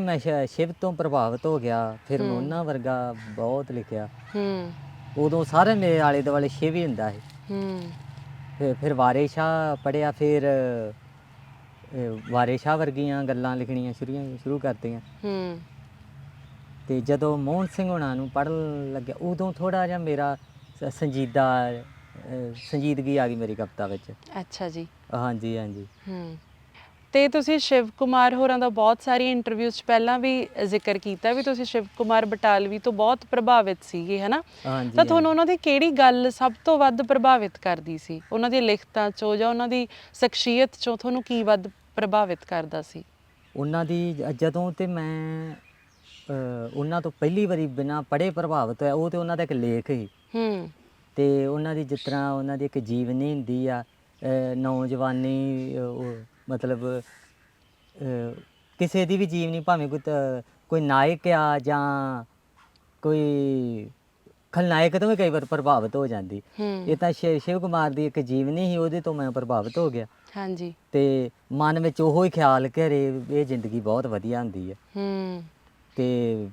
ਮੈਂ ਸ਼- ਸ਼ਿਵ ਤੋਂ ਪ੍ਰਭਾਵਿਤ ਹੋ ਗਿਆ ਫਿਰ ਮੈਂ। ਉਹਨਾਂ ਵਰਗਾ ਬਹੁਤ ਲਿਖਿਆ। ਹੂੰ। ਉਦੋਂ ਸਾਰੇ ਮੇਰੇ ਆਲੇ ਦੁਆਲੇ ਸ਼ਿਵ ਹੀ ਹੁੰਦਾ ਸੀ। ਹੂੰ। ਫਿਰ ਫਿਰ ਵਾਰੇ ਸ਼ਾਹ ਪੜਿਆ ਫਿਰ ਅਹ, ਵਾਰੇ ਸ਼ਾਹ ਵਰਗੀਆਂ ਗੱਲਾਂ ਲਿਖਣੀਆਂ ਸ਼ੁਰੂ ਸ਼ੁਰੂ ਕਰਤੀਆਂ। ਹੂੰ। ਤੇ ਜਦੋਂ ਮੋਹਨ ਸਿੰਘ ਹੁਣਾਂ ਨੂੰ ਪੜਨ ਲੱਗਿਆ ਉਦੋਂ ਥੋੜਾ ਜਿਹਾ ਮੇਰਾ ਸ- ਸੰਜੀਦਾ ਅਹ, ਸੰਜੀਦਗੀ ਆ ਗਈ ਮੇਰੀ ਕਵਿਤਾ ਵਿੱਚ। ਅੱਛਾ ਜੀ। ਹਾਂਜੀ ਹਾਂਜੀ। ਹੂੰ। ਤੇ ਤੁਸੀਂ ਸ਼ਿਵ ਕੁਮਾਰ ਹੋਰਾਂ ਦਾ ਬਹੁਤ ਸਾਰੀ ਇੰਟਰਵਿਊਜ਼ 'ਚ ਪਹਿਲਾਂ ਵੀ ਜ਼ਿਕਰ ਕੀਤਾ ਵੀ ਤੁਸੀਂ ਸ਼ਿਵ ਕੁਮਾਰ ਬਟਾਲਵੀ ਤੋਂ ਬਹੁਤ ਪ੍ਰਭਾਵਿਤ ਸੀਗੇ ਹਨਾ? ਤਾਂ ਤੁਹਾਨੂੰ ਉਹਨਾਂ ਦੀ ਕਿਹੜੀ ਗੱਲ ਸਭ ਤੋਂ ਵੱਧ ਪ੍ਰਭਾਵਿਤ ਕਰਦੀ ਸੀ? ਉਹਨਾਂ ਦੀ ਲਿਖਤਾਂ 'ਚੋਂ ਜਾਂ ਉਹਨਾਂ ਦੀ ਸ਼ਖਸੀਅਤ 'ਚੋਂ ਤੁਹਾਨੂੰ ਕੀ ਵੱਧ ਪ੍ਰਭਾਵਿਤ ਕਰਦਾ ਸੀ? ਉਹਨਾਂ ਦੀ ਜਦੋਂ ਤੇ ਮੈਂ ਉਹਨਾਂ ਤੋਂ ਪਹਿਲੀ ਵਾਰੀ ਬਿਨਾ ਪੜ੍ਹੇ ਪ੍ਰਭਾਵਿਤ ਹੋਇਆ ਉਹ ਤੇ ਉਹਨਾਂ ਦਾ ਇੱਕ ਲੇਖ ਹੂੰ। ਤੇ ਉਹਨਾਂ ਦੀ ਜਿਸ ਤਰ੍ਹਾਂ ਉਹਨਾਂ ਦੀ ਇੱਕ ਜੀਵਨੀ ਹੁੰਦੀ ਆ ਨੌਜਵਾਨੀ ਮਤਲਬ ਕਿਸੇ ਦੀ ਵੀ ਜੀਵਨੀ ਭਾਵੇਂ ਕੋਈ ਤ- ਕੋਈ ਨਾਇਕ ਆ ਜਾਂ ਕੋਈ ਖਲਨਾਇਕ ਤੋਂ ਵੀ ਕਈ ਵਾਰ ਪ੍ਰਭਾਵਿਤ ਹੋ ਜਾਂਦੀ। ਹੂੰ। ਇਹ ਤਾਂ ਸ਼ਿਵ ਸ਼ਿਵ ਕੁਮਾਰ ਦੀ ਇੱਕ ਜੀਵਨੀ ਸੀ ਉਹਦੇ ਤੋਂ ਮੈਂ ਪ੍ਰਭਾਵਿਤ ਹੋ ਗਿਆ। ਹਾਂਜੀ। ਤੇ ਮਨ ਵਿੱਚ ਉਹੋ ਹੀ ਖਿਆਲ ਘਰੇ ਇਹ ਜ਼ਿੰਦਗੀ ਬਹੁਤ ਵਧੀਆ ਹੁੰਦੀ ਹੈ ਹੂੰ। ਤੇ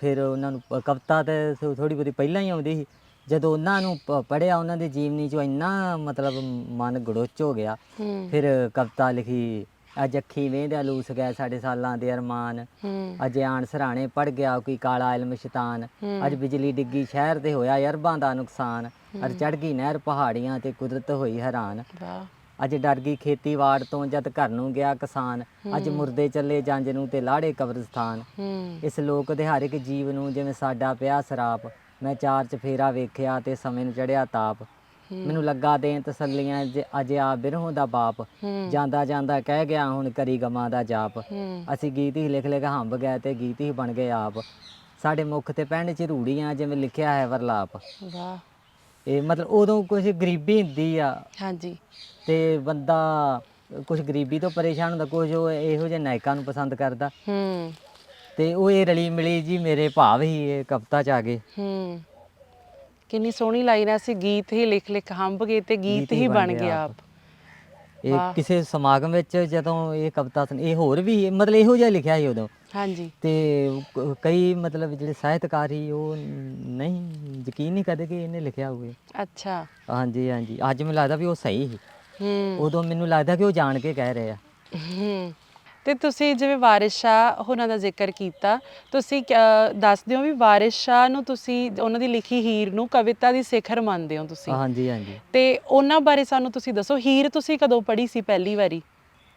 ਫਿਰ ਉਹਨਾਂ ਨੂੰ ਪ- ਕਵਿਤਾ ਤੇ ਥੋੜੀ ਬਹੁਤੀ ਪਹਿਲਾਂ ਹੀ ਆਉਂਦੀ ਸੀ। ਜਦੋਂ ਉਹਨਾਂ ਨੂੰ ਪੜਿਆ ਉਹਨਾਂ ਦੀ ਜੀਵਨੀ ਚੋਂ ਇੰਨਾ ਮਤਲਬ ਮਨ ਗੜੋਚ ਹੋ ਗਿਆ। ਹੂੰ। ਫਿਰ ਕਵਿਤਾ ਲਿਖੀ ਅੱਜ ਅੱਖੀ ਵੇਂਦਿਆ ਲੂਸ ਗਏ ਸਾਡੇ ਸਾਲਾਂ ਦੇ ਅਰਮਾਨ। ਹੂੰ। ਅੱਜ ਆਣ ਸਰਾਣੇ ਪੜ ਗਿਆ ਕੋਈ ਕਾਲਾ ਇਲਮ ਸ਼ੈਤਾਨ। ਹੂੰ। ਅੱਜ ਬਿਜਲੀ ਡਿੱਗੀ ਸ਼ਹਿਰ ਤੇ ਹੋਇਆ ਅਰਬਾਂ ਦਾ ਨੁਕਸਾਨ। ਅੱਜ ਚੜ ਗਈ ਨਹਿਰ ਪਹਾੜੀਆਂ ਤੇ ਕੁਦਰਤ ਹੋਈ ਹੈਰਾਨ। ਵਾਹ। ਅੱਜ ਡਰ ਗਈ ਖੇਤੀਵਾੜ ਤੋਂ ਜਦ ਘਰ ਨੂੰ ਗਿਆ ਕਿਸਾਨ। ਅੱਜ ਮੁਰਦੇ ਚੱਲੇ ਜੰਜ ਨੂੰ ਤੇ ਲਾੜੇ ਕਬਰਸਤਾਨ ਹੂੰ। ਇਸ ਲੋਕ ਦੇ ਹਰ ਇੱਕ ਜੀਵ ਨੂੰ ਜਿਵੇਂ ਸਾਡਾ ਪਿਆ ਸਰਾਪ। ਮੈਂ ਚਾਰ ਚਫੇਰਾ ਵੇਖਿਆ ਤੇ ਸਮੇਂ ਨੂੰ ਚੜਿਆ ਤਾਪ। ਮੈਨੂੰ ਲੱਗਾ ਦੇਣ ਤਸੱਲੀਆਂ ਜੇ ਅਜੇ ਆ ਬਿਰਹੋਂ ਦਾ ਬਾਪ ਜਾਂਦਾ ਜਾਂਦਾ ਕਹਿ ਗਿਆ ਹੁਣ ਕਰੀ ਗਮਾਂ ਦਾ ਜਾਪ। ਅਸੀਂ ਗੀਤ ਹੀ ਲਿਖ ਲਿਖ ਹੰਬ ਗਏ ਤੇ ਗੀਤ ਹੀ ਬਣ ਗਏ ਆਪ। ਸਾਡੇ ਮੁਖ ਤੇ ਪੈਣ ਚ ਰੂੜੀਆਂ ਜਿਵੇਂ ਲਿਖਿਆ ਹੈ ਵਰਲਾਪ। ਵਾਹ। ਇਹ ਮਤਲਬ ਉਦੋਂ ਕੁਝ ਗਰੀਬੀ ਹੁੰਦੀ ਆ। ਹਾਂਜੀ। ਤੇ ਬੰਦਾ ਕੁਝ ਗਰੀਬੀ ਤੋਂ ਪਰੇਸ਼ਾਨ ਹੁੰਦਾ ਕੁਝ ਉਹ ਇਹੋ ਜਿਹੇ ਨਾਇਕਾਂ ਨੂੰ ਪਸੰਦ ਕਰਦਾ। ਹੂੰ। ਤੇ ਉਹ ਇਹ ਰਲੀ ਮਿਲੀ ਜੀ ਮੇਰੇ ਭਾਵ ਹੀ ਇਹ ਕਵਿਤਾ ਚ ਆ ਗਏ। ਹੂੰ। ਕਿੰਨੀ ਸੋਹਣੀ ਲਾਈਨ ਹੈ ਅਸੀਂ ਗੀਤ ਹੀ ਲਿਖ ਲਿਖ ਹੰਬ ਗਏ ਤੇ ਗੀਤ ਹੀ ਬਣ ਗਿਆ ਆਪ। ਇਹ। ਕਿਸੇ ਸਮਾਗਮ ਵਿੱਚ ਜਦੋਂ ਇਹ ਕਵਿਤਾ ਸੁਣੀ ਇਹ ਹੋਰ ਵੀ ਮਤਲਬ ਇਹੋ ਜਿਹਾ ਲਿਖਿਆ ਸੀ ਉਦੋਂ। ਹਾਂਜੀ। ਤੇ ਕ- ਕਈ ਮਤਲਬ ਜਿਹੜੇ ਸਾਹਿਤਕਾਰ ਸੀ ਉਹ ਨਹੀਂ ਯਕੀਨ ਨਹੀਂ ਕਰਦੇ ਕਿ ਇਹਨੇ ਲਿਖਿਆ ਹੋਵੇ। ਅੱਛਾ। ਹਾਂਜੀ ਹਾਂਜੀ। ਅੱਜ ਮੈਨੂੰ ਲੱਗਦਾ ਵੀ ਉਹ ਸਹੀ ਸੀ। ਹੂੰ। ਉਦੋਂ ਮੈਨੂੰ ਲੱਗਦਾ ਕਿ ਉਹ ਜਾਣ ਕੇ ਕਹਿ ਰਹੇ ਆ। ਹੂੰ। ਤੇ ਤੁਸੀਂ ਜਿਵੇਂ ਵਾਰਿਸ ਸ਼ਾਹ ਉਹਨਾਂ ਦਾ ਜ਼ਿਕਰ ਕੀਤਾ ਤੁਸੀਂ ਕ- ਦੱਸ ਦਿਓ ਵੀ ਵਾਰਿਸ ਸ਼ਾਹ ਨੂੰ ਤੁਸੀਂ ਉਹਨਾਂ ਦੀ ਲਿਖੀ ਹੀਰ ਨੂੰ ਕਵਿਤਾ ਦੀ ਸਿਖਰ ਮੰਨਦੇ ਹੋ ਤੁਸੀਂ। ਹਾਂਜੀ ਹਾਂਜੀ। ਤੇ ਉਹਨਾਂ ਬਾਰੇ ਸਾਨੂੰ ਤੁਸੀਂ ਦੱਸੋ ਹੀਰ ਤੁਸੀਂ ਕਦੋਂ ਪੜ੍ਹੀ ਸੀ ਪਹਿਲੀ ਵਾਰੀ?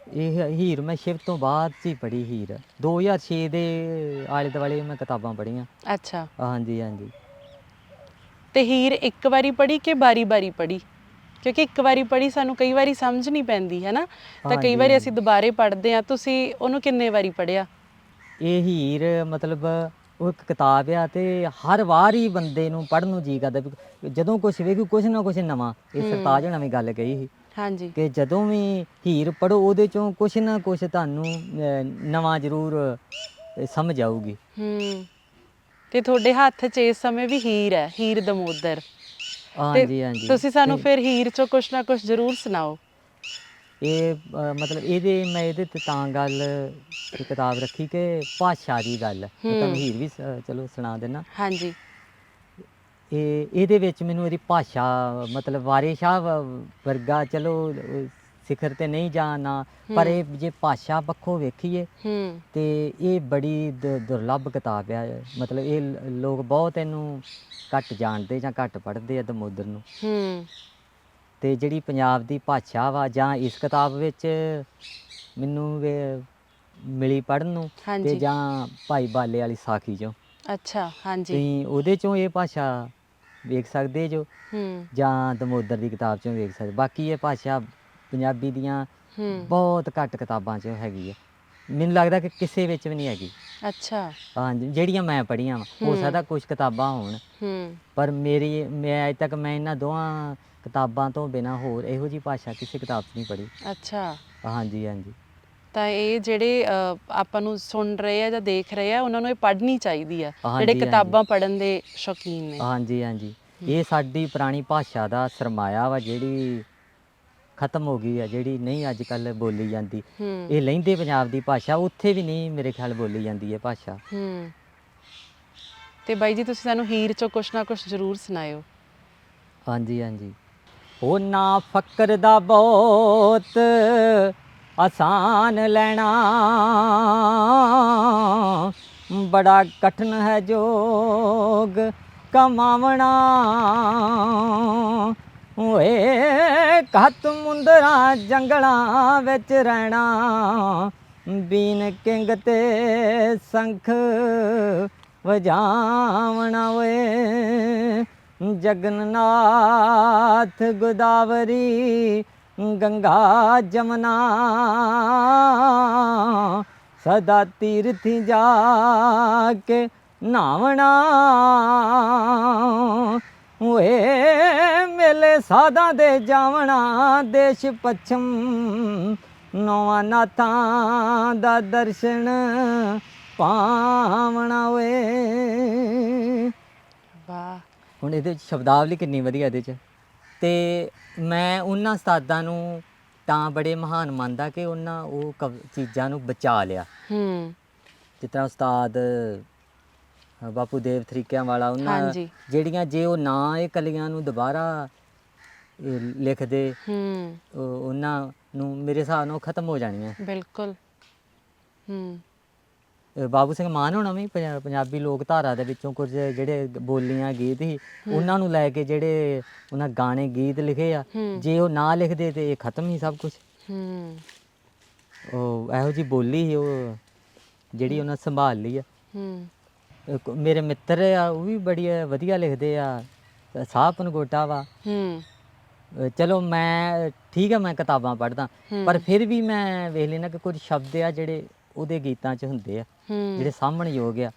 ਇਹ ਹੀਰ ਮੈਂ ਸ਼ਿਵ ਤੋਂ ਬਾਅਦ ਹੀ ਪੜ੍ਹੀ ਹੀਰ। 2006 ਦੇ ਆਲੇ ਦੁਆਲੇ ਮੈਂ ਕਿਤਾਬਾਂ ਪੜ੍ਹੀਆਂ। ਅੱਛਾ। ਹਾਂਜੀ ਹਾਂਜੀ। ਤੇ ਹੀਰ ਇੱਕ ਵਾਰੀ ਪੜ੍ਹੀ ਕਿ ਬਾਰੀ-ਬਾਰੀ ਪੜ੍ਹੀ? ਕਿਉਂਕਿ ਇੱਕ ਵਾਰੀ ਪੜ੍ਹੀ ਸਾਨੂੰ ਕਈ ਵਾਰੀ ਸਮਝ ਨਹੀਂ ਪੈਂਦੀ ਹੈ ਨਾ? ਤਾਂ ਕਈ ਵਾਰੀ ਅਸੀਂ ਦੁਬਾਰੇ ਪੜ੍ਹਦੇ ਆ ਤੁਸੀਂ ਉਹਨੂੰ ਕਿੰਨੇ ਵਾਰੀ ਪੜ੍ਹਿਆ? ਇਹ ਹੀਰ ਮਤਲਬ ਉਹ ਇੱਕ ਕਿਤਾਬ ਆ ਤੇ ਹਰ ਵਾਰ ਹੀ ਬੰਦੇ ਨੂੰ ਪੜ੍ਹਨ ਨੂੰ ਜੀ ਕਰਦਾ ਵੀ ਜਦੋਂ ਕੁਝ ਵੇਖੂ ਕੁਝ ਨਾ ਕੁਝ ਨਵਾਂ। ਇਹ ਸਰਤਾਜ ਹੋਣਾ ਵੀ ਗੱਲ ਕਹੀ ਸੀ ਹਾਂਜੀ। ਕਿ ਜਦੋਂ ਵੀ ਹੀਰ ਪੜੋ ਉਹਦੇ ਚੋਂ ਕੁਝ ਨਾ ਕੁਝ ਤੁਹਾਨੂੰ ਅਹ, ਨਵਾਂ ਜ਼ਰੂਰ ਅਹ, ਸਮਝ ਆਊਗੀ। ਹੂੰ। ਤੇ ਤੁਹਾਡੇ ਹੱਥ 'ਚ ਇਸ ਸਮੇਂ ਵੀ ਹੀਰ ਹੈ ਹੀਰ ਦਮੋਦਰ। ਹਾਂਜੀ ਹਾਂਜੀ। ਤੁਸੀਂ ਸਾਨੂੰ ਫਿਰ ਹੀਰ 'ਚੋਂ ਕੁਝ ਨਾ ਕੁਝ ਜ਼ਰੂਰ ਸੁਣਾਓ। ਇਹ ਮਤਲਬ ਇਹਦੇ ਮੈਂ ਇਹਦੇ ਤੇ ਤਾਂ ਗੱਲ ਇਹ ਕਿਤਾਬ ਰੱਖੀ ਕਿ ਭਾਸ਼ਾ ਦੀ ਗੱਲ ਮੈਂ ਤੁਹਾਨੂੰ ਹੀਰ ਵੀ ਸ- ਚਲੋ ਸੁਣਾ ਦੇਣਾ ਹਾਂਜੀ। ਇਹ ਇਹਦੇ ਵਿੱਚ ਮੈਨੂੰ ਇਹਦੀ ਭਾਸ਼ਾ ਮਤਲਬ ਵਾਰੇ ਸ਼ਾਹ ਵ- ਵਰਗਾ ਚਲੋ ਸਿਖਰ ਤੇ ਨਹੀਂ ਜਾਣਾ ਪਰ ਇਹ ਜੇ ਭਾਸ਼ਾ ਪੱਖੋਂ ਵੇਖੀਏ ਹੂੰ। ਤੇ ਇਹ ਬੜੀ ਦ- ਦੁਰਲੱਭ ਕਿਤਾਬ ਆ ਮਤਲਬ ਇਹ ਲ- ਲੋਕ ਬਹੁਤ ਇਹਨੂੰ ਘੱਟ ਜਾਣਦੇ ਜਾਂ ਘੱਟ ਪੜ੍ਹਦੇ ਆ ਦਮੋਦਰ ਨੂੰ। ਹੂੰ। ਤੇ ਜਿਹੜੀ ਪੰਜਾਬ ਦੀ ਭਾਸ਼ਾ ਵਾ ਜਾਂ ਇਸ ਕਿਤਾਬ ਵਿੱਚ ਮੈਨੂੰ ਵੇ- ਮਿਲੀ ਪੜ੍ਹਨ ਨੂੰ ਤੇ ਹਾਂਜੀ। ਜਾਂ ਭਾਈ ਬਾਲੇ ਵਾਲੀ ਸਾਖੀ ਚੋਂ। ਅੱਛਾ ਹਾਂਜੀ। ਤੁਸੀਂ ਉਹਦੇ ਚੋਂ ਇਹ ਭਾਸ਼ਾ ਵੇਖ ਸਕਦੇ ਜੋ ਹੂੰ। ਜਾਂ ਦਮੋਦਰ ਦੀ ਕਿਤਾਬ ਚੋਂ ਵੇਖ ਸਕਦੇ ਬਾਕੀ ਇਹ ਭਾਸ਼ਾ ਪੰਜਾਬੀ ਦੀਆਂ ਹੂੰ। ਬਹੁਤ ਘੱਟ ਕਿਤਾਬਾਂ 'ਚ ਹੈਗੀ ਹੈ ਮੈਨੂੰ ਲੱਗਦਾ ਕਿ ਕਿਸੇ ਵਿੱਚ ਵੀ ਨਹੀਂ ਹੈਗੀ। ਅੱਛਾ। ਹਾਂਜੀ ਜਿਹੜੀਆਂ ਮੈਂ ਪੜ੍ਹੀਆਂ ਵਾ ਹੋ ਹੂੰ। ਸਕਦਾ ਕੁਝ ਕਿਤਾਬਾਂ ਹੋਣ। ਹੂੰ। ਪਰ ਮੇਰੀ ਮੈਂ ਅਜੇ ਤੱਕ ਮੈਂ ਇਹਨਾਂ ਦੋਹਾਂ ਕਿਤਾਬਾਂ ਤੋਂ ਬਿਨਾ ਹੋਰ ਇਹੋ ਜੀ ਭਾਸ਼ਾ ਕਿਸੇ ਕਿਤਾਬ 'ਚ ਨਹੀਂ ਪੜ੍ਹੀ। ਅੱਛਾ। ਹਾਂਜੀ ਹਾਂਜੀ। ਤਾਂ ਇਹ ਜਿਹੜੇ ਅ, ਆਪਾਂ ਨੂੰ ਸੁਣ ਰਹੇ ਆ ਜਾਂ ਦੇਖ ਰਹੇ ਆ ਉਹਨਾਂ ਨੂੰ ਇਹ ਪੜ੍ਹਨੀ ਚਾਹੀਦੀ ਆ। ਹਾਂਜੀ, ਜਿਹੜੇ ਹਾਂਜੀ। ਕਿਤਾਬਾਂ ਪੜ੍ਹਨ ਦੇ ਸ਼ੌਕੀਨ ਨੇ। ਹਾਂਜੀ ਹਾਂਜੀ। ਇਹ ਸਾਡੀ ਪੁਰਾਣੀ ਭਾਸ਼ਾ ਦਾ ਸਰਮਾਇਆ ਵਾ ਜਿਹੜੀ ਖਤਮ ਹੋ ਗਈ ਆ ਜਿਹੜੀ ਨਹੀਂ ਅੱਜ ਕੱਲ ਬੋਲੀ ਜਾਂਦੀ। ਹੂੰ। ਇਹ ਲਹਿੰਦੇ ਪੰਜਾਬ ਦੀ ਭਾਸ਼ਾ ਉੱਥੇ ਵੀ ਨਹੀਂ ਮੇਰੇ ਖਿਆਲ ਬੋਲੀ ਜਾਂਦੀ ਹੈ ਭਾਸ਼ਾ। ਹੂੰ। ਤੇ ਬਾਈ ਜੀ ਤੁਸੀਂ ਸਾਨੂੰ ਹੀਰ ਚੋਂ ਕੁਛ ਨਾ ਕੁਛ ਜ਼ਰੂਰ ਸੁਣਾਇਓ। ਹਾਂਜੀ ਹਾਂਜੀ। ਉਹ ਨਾ ਫਕਰ ਦਾ ਬਹੁਤ ਆਸਾਨ ਲੈਣਾ। ਬੜਾ ਕਠਨ ਹੈ ਜੋਗ ਕਮਾਵਣਾ। ਓਏ ਕਹਤ ਮੁੰਦਰਾ ਜੰਗਲਾਂ ਵਿੱਚ ਰਹਿਣਾ। ਬੀਨ ਕਿੰਗ ਤੇ ਸੰਖ ਵਜਾਵਣਾ ਓਏ। ਜਗਨਨਾਥ ਗੋਦਾਵਰੀ ਗੰਗਾ ਜਮਨਾ। ਸਦਾ ਤੀਰਥੀ ਜਾ ਕੇ ਨਾਵਣਾ। ਓਏ ਮੇਲੇ ਸਾਧਾਂ ਦੇ ਜਾਵਣਾ ਦੇਸ਼ ਪੱਛਮ ਨੌਵਾਂ ਨਾਥਾਂ ਦਾ ਦਰਸ਼ਨ ਪਾਵਣਾ ਓਏ ਵਾਹ। ਹੁਣ ਇਹਦੇ ਵਿੱਚ ਸ਼ਬਦਾਵਲੀ ਕਿੰਨੀ ਵਧੀਆ ਇਹਦੇ ਚ। ਤੇ ਮੈਂ ਉਹਨਾਂ ਉਸਤਾਦਾਂ ਨੂੰ ਤਾਂ ਬੜੇ ਮਹਾਨ ਮੰਨਦਾ ਕਿ ਉਹਨਾਂ ਉਹ ਕਵ- ਚੀਜ਼ਾਂ ਨੂੰ ਬਚਾ ਲਿਆ। ਹੂੰ। ਜਿਸ ਤਰ੍ਹਾਂ ਉਸਤਾਦ ਅ, ਬਾਪੂ ਦੇਵ ਤਰੀਕਿਆਂ ਵਾਲਾ ਉਹਨਾਂ ਹਾਂਜੀ। ਜਿਹੜੀਆਂ ਜੇ ਉਹ ਨਾ ਇਹ ਕਲੀਆਂ ਨੂੰ ਦੁਬਾਰਾ ਇਹ ਲਿਖਦੇ ਹੂੰ। ਉਹ- ਉਹਨਾਂ ਨੂੰ ਮੇਰੇ ਹਿਸਾਬ ਨਾਲ ਉਹ ਖਤਮ ਹੋ ਜਾਣੀਆਂ। ਬਿਲਕੁਲ। ਹੂੰ। ਅ, ਬਾਬੂ ਸਿੰਘ ਮਾਨ ਹੋਣਾ ਵੀ ਪੰਜਾ- ਪੰਜਾਬੀ ਲੋਕ ਧਾਰਾ ਦੇ ਵਿੱਚੋਂ ਕੁਝ ਜਿਹੜੇ ਬੋਲੀਆਂ ਗੀਤ ਸੀ ਉਹਨਾਂ ਨੂੰ ਲੈ ਕੇ ਜਿਹੜੇ ਉਹਨਾਂ ਗਾਣੇ ਗੀਤ ਲਿਖੇ ਆ ਹੂੰ। ਜੇ ਉਹ ਨਾ ਲਿਖਦੇ ਤੇ ਇਹ ਖਤਮ ਹੀ ਸਭ ਕੁਝ ਹੂੰ। ਉਹ ਇਹੋ ਜੀ ਬੋਲੀ ਸੀ ਉਹ ਜਿਹੜੀ ਉਹਨਾਂ ਸੰਭਾਲ ਲਈ ਆ। ਹੂੰ। ਇੱਕ ਮੇਰੇ ਮਿੱਤਰ ਆ ਉਹ ਵੀ ਬੜੀ ਵਧੀਆ ਲਿਖਦੇ ਆ ਸਾਹ ਪਨਗੋਟਾ ਵਾ। ਹੂੰ। ਚਲੋ ਮੈਂ ਠੀਕ ਆ ਮੈਂ ਕਿਤਾਬਾਂ ਪੜ੍ਹਦਾ। ਪਰ ਫਿਰ ਵੀ ਮੈਂ ਵੇਖ ਲੈਣਾ ਕਿ ਕੁਝ ਸ਼ਬਦ ਆ ਜਿਹੜੇ ਉਹਦੇ ਗੀਤਾਂ 'ਚ ਹੁੰਦੇ ਆ ਹੂੰ। ਜਿਹੜੇ ਸਾਹਮਣੇ ਯੋਗ ਆ।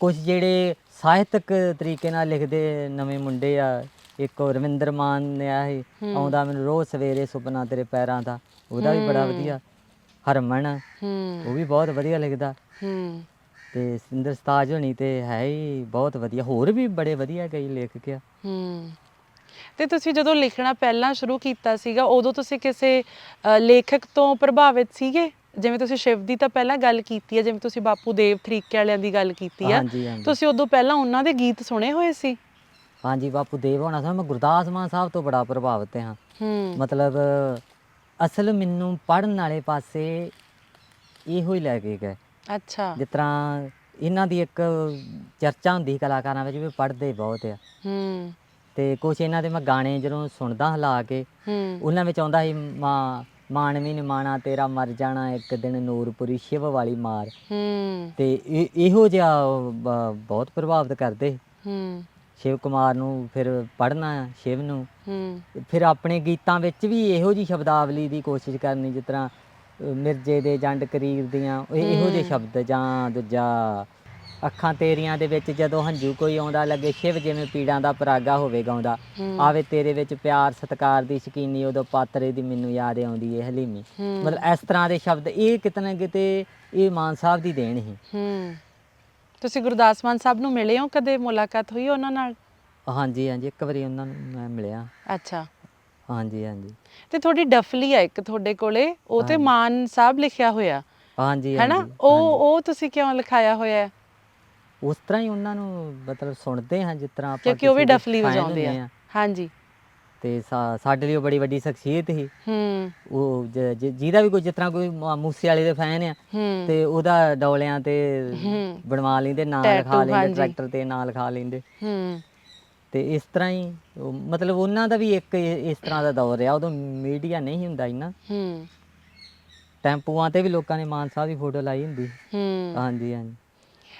ਕੁਝ ਜਿਹੜੇ ਸਾਹਿਤਕ ਤਰੀਕੇ ਨਾਲ ਲਿਖਦੇ ਨਵੇਂ ਮੁੰਡੇ ਆ ਇੱਕ ਰਵਿੰਦਰ ਮਾਨ ਨੇ ਆ ਇਹ ਆਉਂਦਾ ਮੈਨੂੰ ਰੋਜ਼ ਸਵੇਰੇ ਸੁਪਨਾ ਤੇਰੇ ਪੈਰਾਂ ਦਾ ਉਹਦਾ ਵੀ ਬੜਾ ਵਧੀਆ। ਹਰਮਨ ਹੂੰ। ਉਹ ਵੀ ਬਹੁਤ ਵਧੀਆ ਲਿਖਦਾ। ਹੂੰ। ਤੇ ਸਿੰਦਰ ਸਤਾਜ ਹੋਣੀ ਤੇ ਹੈ ਹੀ ਬਹੁਤ ਵਧੀਆ ਹੋਰ ਵੀ ਬੜੇ ਵਧੀਆ ਕਈ ਲੇਖਕ ਆ। ਹੂੰ। ਤੇ ਤੁਸੀਂ ਜਦੋਂ ਲਿਖਣਾ ਪਹਿਲਾਂ ਸ਼ੁਰੂ ਕੀਤਾ ਸੀਗਾ ਉਦੋਂ ਤੁਸੀਂ ਕਿਸੇ ਅ, ਲੇਖਕ ਤੋਂ ਪ੍ਰਭਾਵਿਤ ਸੀਗੇ? ਜਿਵੇਂ ਤੁਸੀਂ ਸ਼ਿਵ ਦੀ ਤਾਂ ਪਹਿਲਾਂ ਗੱਲ ਕੀਤੀ ਹੈ ਜਿਵੇਂ ਤੁਸੀਂ ਬਾਪੂ ਦੇਵ ਤਰੀਕੇ ਵਾਲਿਆਂ ਦੀ ਗੱਲ ਕੀਤੀ ਆ। ਹਾਂਜੀ ਹਾਂਜੀ। ਤੁਸੀਂ ਉਦੋਂ ਪਹਿਲਾਂ ਉਹਨਾਂ ਦੇ ਗੀਤ ਸੁਣੇ ਹੋਏ ਸੀ? ਹਾਂਜੀ ਬਾਪੂ ਦੇਵ ਹੋਣਾ ਸਾਹਿਬ ਮੈਂ ਗੁਰਦਾਸ ਮਾਨ ਸਾਹਿਬ ਤੋਂ ਬੜਾ ਪ੍ਰਭਾਵਿਤ ਹਾਂ। ਹੂੰ। ਮਤਲਬ ਅਸਲ ਮੈਨੂੰ ਪੜਨ ਵਾਲੇ ਪਾਸੇ ਇਹੋ ਹੀ ਲੈ ਕੇ ਗਏ। ਅੱਛਾ। ਜਿਸ ਤਰ੍ਹਾਂ ਇਹਨਾਂ ਦੀ ਇੱਕ ਚਰਚਾ ਹੁੰਦੀ ਸੀ ਕਲਾਕਾਰਾਂ ਵਿੱਚ ਵੀ ਪੜ੍ਹਦੇ ਬਹੁਤ ਆ। ਹੂੰ। ਤੇ ਕੁਛ ਇਹਨਾਂ ਦੇ ਮੈਂ ਗਾਣੇ ਜਦੋਂ ਸੁਣਦਾ ਹਲਾ ਕੇ ਹੂੰ। ਉਹਨਾਂ ਵਿੱਚ ਆਉਂਦਾ ਸੀ ਮਾਂ ਮਾਨਵੀ ਨੇ ਮਾਣਾ ਤੇਰਾ ਮਰ ਜਾਣਾ ਇੱਕ ਦਿਨ ਨੂਰਪੁਰੀ ਸ਼ਿਵ ਵਾਲੀ ਮਾਰ। ਹੂੰ। ਤੇ ਇਹ- ਇਹੋ ਜਿਹਾ ਬ- ਬਹੁਤ ਪ੍ਰਭਾਵਿਤ ਕਰਦੇ ਹੂੰ। ਸ਼ਿਵ ਕੁਮਾਰ ਨੂੰ ਫਿਰ ਪੜ੍ਹਨਾ ਸ਼ਿਵ ਨੂੰ। ਹੂੰ। ਫਿਰ ਆਪਣੇ ਗੀਤਾਂ ਵਿੱਚ ਵੀ ਇਹੋ ਜੀ ਸ਼ਬਦਾਵਲੀ ਦੀ ਕੋਸ਼ਿਸ਼ ਕਰਨੀ ਜਿਸ ਤਰ੍ਹਾਂ ਮਿਰਜੇ ਦੇ ਜੰਡ ਕਰੀਰ ਦੀਆਂ ਇਹ- ਇਹੋ ਜਿਹੇ ਸ਼ਬਦ ਜਾਂ ਦੂਜਾ। ਅੱਖਾਂ ਤੇਰੀਆਂ ਦੇ ਵਿੱਚ ਜਦੋਂ ਹੰਝੂ ਕੋਈ ਆਉਂਦਾ ਲੱਗੇ ਸ਼ਿਵ ਜਿਵੇਂ ਪੀੜਾਂ ਦਾ ਪਰਾਗਾ ਹੋਵੇ ਗਾਉਂਦਾ। ਆਵੇ ਤੇਰੇ ਵਿੱਚ ਪਿਆਰ ਸਤਕਾਰ ਦੀ ਸ਼ਕੀਨੀ ਉਦੋਂ ਪਾਤਰੇ ਦੀ ਮੈਨੂੰ ਯਾਦ ਆਉਂਦੀ ਏ ਹਲੀਮੀ। ਮਤਲਬ ਇਸ ਤਰ੍ਹਾਂ ਦੇ ਸ਼ਬਦ ਇਹ ਕਿਤੇ ਨਾ ਕਿਤੇ ਇਹ ਮਾਨ ਸਾਹਿਬ ਦੀ ਦੇਣ ਹੂੰ। ਤੁਸੀਂ ਗੁਰਦਾਸ ਮਾਨ ਸਾਹਿਬ ਨੂੰ ਮਿਲੇ ਹੋ? ਕਦੇ ਮੁਲਾਕਾਤ ਹੋਈ ਉਹਨਾਂ ਨਾਲ? ਹਾਂਜੀ ਹਾਂਜੀ ਇੱਕ ਵਾਰੀ ਉਹਨਾਂ ਨੂੰ ਮੈਂ ਮਿਲਿਆ। ਅੱਛਾ। ਹਾਂਜੀ ਹਾਂਜੀ। ਤੇ ਤੁਹਾਡੀ ਡਫਲੀ ਆ ਇੱਕ ਤੁਹਾਡੇ ਕੋਲੇ ਉਹ ਤੇ ਮਾਨ ਸਾਹਿਬ ਲਿਖਿਆ ਹੋਇਆ। ਹਾਂਜੀ ਹੈਨਾ? ਹਾਂਜੀ। ਉਹ ਉਹ ਤੁਸੀਂ ਕਿਉਂ ਲਿਖਾਇਆ ਹੋਇਆ ਹੈ? ਉਸ ਤਰ੍ਹਾਂ ਹੀ ਉਹਨਾਂ ਨੂੰ ਮਤਲਬ ਸੁਣਦੇ ਹਾਂ ਜਿਸ ਤਰ੍ਹਾਂ ਆਪਾਂ ਕਿਉਂਕਿ ਉਹ ਵੀ ਕਿਸੇ ਦੇ ਡਫਲੀ fan ਵਜਾਉਂਦੇ ਹੁੰਦੇ ਆ ਹਾਂਜੀ। ਤੇ ਸਾ- ਸਾਡੇ ਲਈ ਉਹ ਬੜੀ ਵੱਡੀ ਸ਼ਖਸੀਅਤ ਸੀ। ਹੂੰ। ਉਹ ਜ- ਜ- ਜਿਹਦਾ ਵੀ ਕੋਈ ਜਿਸ ਤਰ੍ਹਾਂ ਕੋਈ ਮ- ਮੂਸੇ ਵਾਲੇ ਦੇ ਫੈਨ ਆ ਹੂੰ। ਤੇ ਉਹਦਾ ਡੌਲਿਆਂ ਤੇ ਹੂੰ। ਬਣਵਾ ਲੈਂਦੇ ਨਾਂ Tattoo, ਲਿਖਾ ਲੈਂਦੇ ਹਾਂਜੀ। ਟਰੈਕਟਰ ਤੇ ਨਾਂ ਲਿਖਾ ਲੈਂਦੇ। ਹੂੰ। ਤੇ ਇਸ ਤਰ੍ਹਾਂ ਹੀ ਉਹ ਮਤਲਬ ਉਹਨਾਂ ਦਾ ਵੀ ਇੱਕ ਇ- ਇਸ ਤਰ੍ਹਾਂ ਦਾ ਦੌਰ ਆ ਉਦੋਂ ਮੀਡੀਆ ਨਹੀਂ ਹੁੰਦਾ ਇੰਨਾ। ਹੂੰ। ਟੈਂਪੂਆਂ ਤੇ ਵੀ ਲੋਕਾਂ ਨੇ ਮਾਨ ਸਾਹਿਬ ਦੀ ਫੋਟੋ ਲਾਈ ਹੁੰਦੀ। ਹੂੰ। ਹਾਂਜੀ ਹਾਂਜੀ।